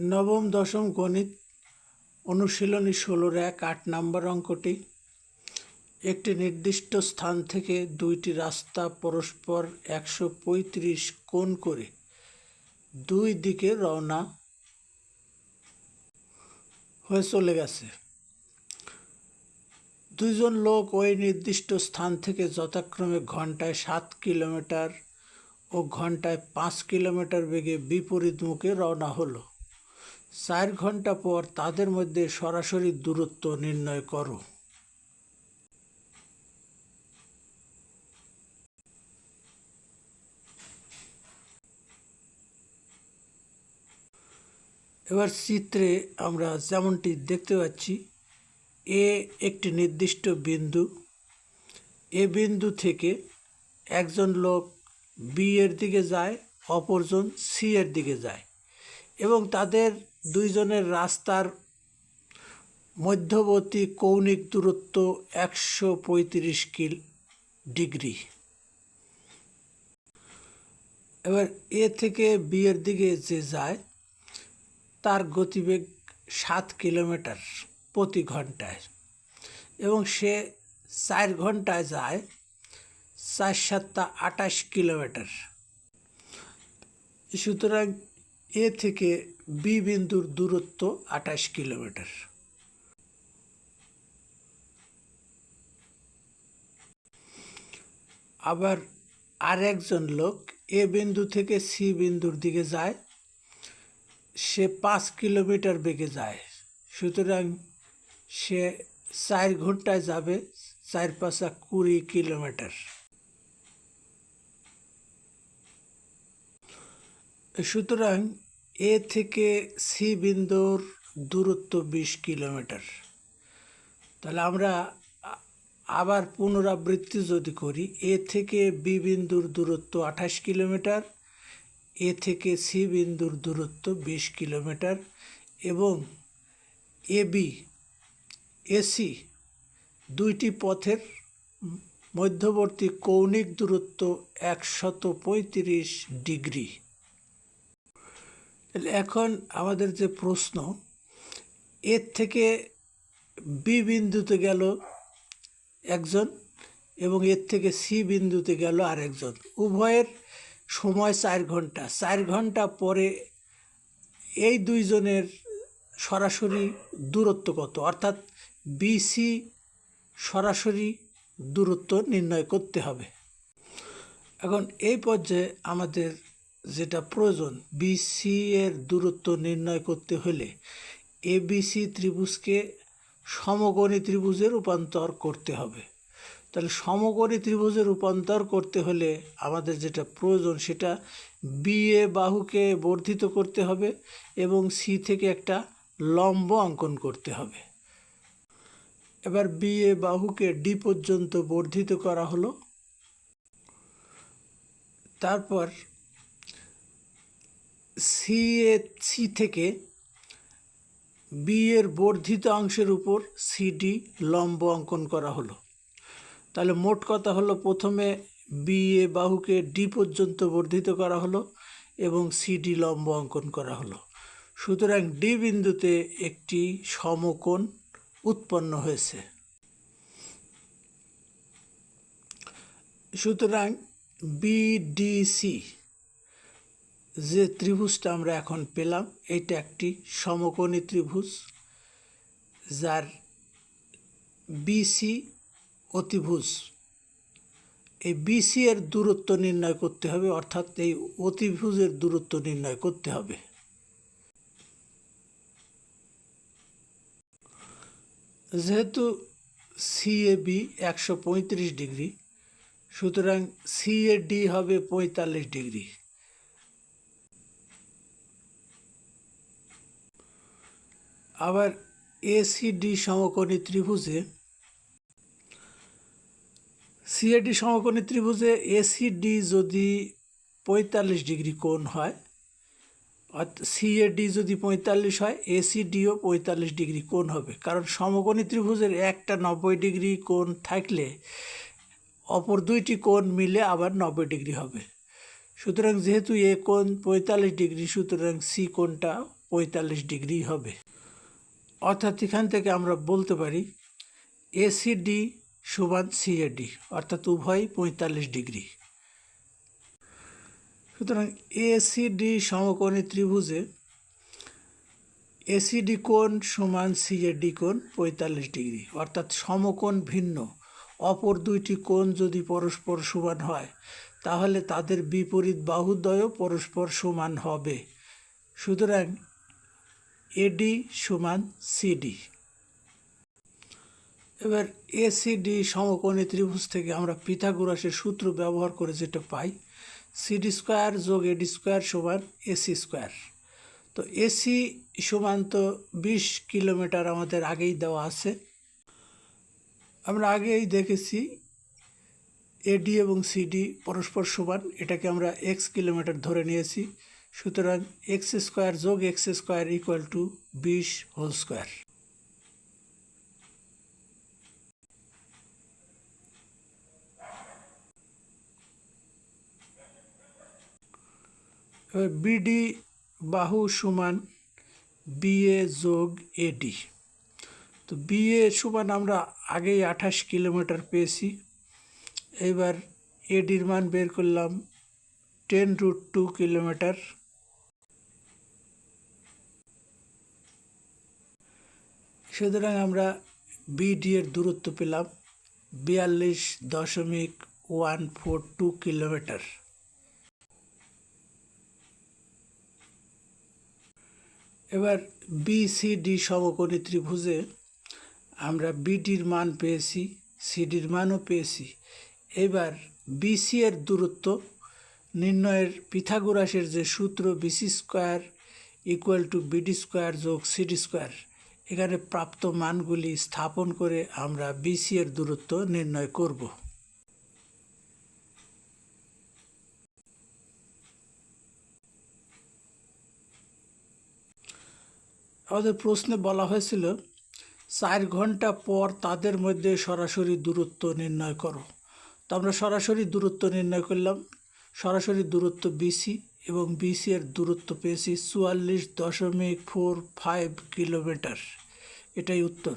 নবম, দশম গণিত অনুশীলনী ষোলোর এক আট নম্বর অঙ্কটি। একটি নির্দিষ্ট স্থান থেকে দুইটি রাস্তা পরস্পর একশো পঁয়ত্রিশ কোণ করে দুই দিকে রওনা হয়ে চলে গেছে। দুইজন লোক ওই নির্দিষ্ট স্থান থেকে যথাক্রমে ঘন্টায় সাত কিলোমিটার ও ঘন্টায় পাঁচ কিলোমিটার বেগে বিপরীত মুখে রওনা হলো। চার ঘণ্টা পর তাদের মধ্যে সরাসরি দূরত্ব নির্ণয় করো। এবার চিত্রে আমরা যেমনটি দেখতে পাচ্ছি, এ একটি নির্দিষ্ট বিন্দু। এ বিন্দু থেকে একজন লোক বি এর দিকে যায়, অপরজন সি এর দিকে যায় এবং তাদের দুইজনের রাস্তার মধ্যবর্তী কৌণিক দূরত্ব একশো পঁয়ত্রিশ কিল ডিগ্রি। এবার এ থেকে বি এর দিকে যে যায়, তার গতিবেগ সাত কিলোমিটার প্রতি ঘন্টায়। এবং সে চার ঘন্টায় যায় চার সাতটা আটাশ কিলোমিটার। সুতরাং এ থেকে বি বিন্দুর দূরত্ব আঠাশ কিলোমিটার। আবার আরেকজন লোক এ বিন্দু থেকে সি বিন্দুর দিকে যায়। সে পাঁচ কিলোমিটার বেগে যায়। সুতরাং সে চার ঘন্টায় যাবে, চার পাঁচা কুড়ি কিলোমিটার। সুতরাং এ থেকে সি বিন্দুর দূরত্ব বিশ কিলোমিটার। তাহলে আমরা আবার পুনরাবৃত্তি যদি করি, এ থেকে বি বিন্দুর দূরত্ব আঠাশ কিলোমিটার, এ থেকে সি বিন্দুর দূরত্ব বিশ কিলোমিটার এবং এ বি এসি দুইটি পথের মধ্যবর্তী কৌণিক দূরত্ব একশত পঁয়ত্রিশ ডিগ্রি। তাহলে এখন আমাদের যে প্রশ্ন, এর থেকে বি বিন্দুতে গেল একজন এবং এর থেকে সি বিন্দুতে গেল আরেকজন। উভয়ের সময় চার ঘণ্টা। চার ঘণ্টা পরে এই দুইজনের সরাসরি দূরত্ব কত? অর্থাৎ বিসি সরাসরি দূরত্ব নির্ণয় করতে হবে। এখন এই পর্যায়ে আমাদের যেটা প্রয়োজন বিসি এর দূরত্ব নির্ণয় করতে হলে এবিসি ত্রিভুজকে সমকোণী ত্রিভুজে রূপান্তর করতে হবে। তাহলে সমকোণী ত্রিভুজে রূপান্তর করতে হলে আমাদের যেটা প্রয়োজন, সেটা বি এ বাহুকে বর্ধিত করতে হবে এবং সি থেকে একটা লম্ব অঙ্কন করতে হবে। এবার বি এ বাহুকে ডি পর্যন্ত বর্ধিত করা হলো। তারপর সি এ সি থেকে বি এর বর্ধিত অংশের উপর সিডি লম্ব অঙ্কন করা হলো। তাহলে মোট কথা হলো প্রথমে বি এ বাহুকে ডি পর্যন্ত বর্ধিত করা হলো এবং সিডি লম্ব অঙ্কন করা হলো। সুতরাং ডি বিন্দুতে একটি সমকোণ উৎপন্ন হয়েছে। সুতরাং বিডিসি যে ত্রিভুজটা আমরা এখন পেলাম, এটা একটি সমকোণী ত্রিভুজ, যার বিসি অতিভুজ। এই বিসি এর দূরত্ব নির্ণয় করতে হবে, অর্থাৎ এই অতিভুজের দূরত্ব নির্ণয় করতে হবে। যেহেতু সিএবি একশো পঁয়ত্রিশ ডিগ্রি, সুতরাং সিএডি হবে পঁয়তাল্লিশ ডিগ্রি। আবার এসিডি সমকোণী ত্রিভুজে সিএডি সমকোণী ত্রিভুজে এসিডি যদি পঁয়তাল্লিশ ডিগ্রি কোণ হয় সিএডি যদি পঁয়তাল্লিশ হয় এসিডিও পঁয়তাল্লিশ ডিগ্রি কোণ হবে। কারণ সমকোণী ত্রিভুজের একটা নব্বই ডিগ্রি কোণ থাকলে অপর দুইটি কোণ মিলে আবার নব্বই ডিগ্রি হবে। সুতরাং যেহেতু এ কোণ পঁয়তাল্লিশ ডিগ্রি, সুতরাং সি কোণটা পঁয়তাল্লিশ ডিগ্রি হবে। অর্থাৎ এখান থেকে আমরা বলতে পারি এসিডি সমান সিএডি অর্থাৎ উভয় পঁয়তাল্লিশ ডিগ্রি। সুতরাং এসিডি সমকোণী ত্রিভুজে এসিডি কোণ সমান সিএডি কোণ পঁয়তাল্লিশ ডিগ্রি, অর্থাৎ সমকোণ ভিন্ন। অপর দুইটি কোণ যদি পরস্পর সমান হয়, তাহলে তাদের বিপরীত বাহুদ্বয়ও পরস্পর সমান হবে। সুতরাং এডি সমান সিডি এবার এসিডি সমকোণী ত্রিভুজ থেকে আমরা পিথাগোরাসের সূত্র ব্যবহার করে যেটা পাই সিডি স্কোয়ার যোগ এডি স্কোয়ার সমান এসি স্কোয়ার তো এসি সমান তো বিশ কিলোমিটার আমাদের আগেই দেওয়া আছে। আমরা আগেই দেখেছি এডি এবং সিডি পরস্পর সমান, এটাকে আমরা এক্স কিলোমিটার ধরে নিয়েছি। সুতরাং এক্স স্কোয়ার যোগ এক্স স্কোয়ার ইকুয়াল টু বিশ হোল স্কোয়ার বিডি বাহু সমান বিএ যোগ এডি তো বিএ সমান আমরা আগেই আঠাশ কিলোমিটার পেয়েছি। এবার এডির মান বের করলাম টেন রুট টু কিলোমিটার সুতরাং আমরা বিডি এর দূরত্ব পেলাম বিয়াল্লিশ দশমিক ওয়ান ফোর টু কিলোমিটার এবার বিসিডি সমকোণী ত্রিভুজে আমরা বিডির মান পেয়েছি সিডির মানও পেয়েছি। এবার বিসি এর দূরত্ব নির্ণয়ের পিথাগোরাসের যে সূত্র BC square equal to BD square যোগ সিডি স্কোয়ার, এখানে প্রাপ্ত মানগুলি স্থাপন করে আমরা বিসি এর দূরত্ব নির্ণয় করব। আমাদের প্রশ্নে বলা হয়েছিল, চার ঘণ্টা পর তাদের মধ্যে সরাসরি দূরত্ব নির্ণয় করো। তো আমরা সরাসরি দূরত্ব নির্ণয় করলাম সরাসরি দূরত্ব বিসি এবং বিসি এর দূরত্ব পেয়েছি চুয়াল্লিশ দশমিক ফোর ফাইভ কিলোমিটার এটাই উত্তর।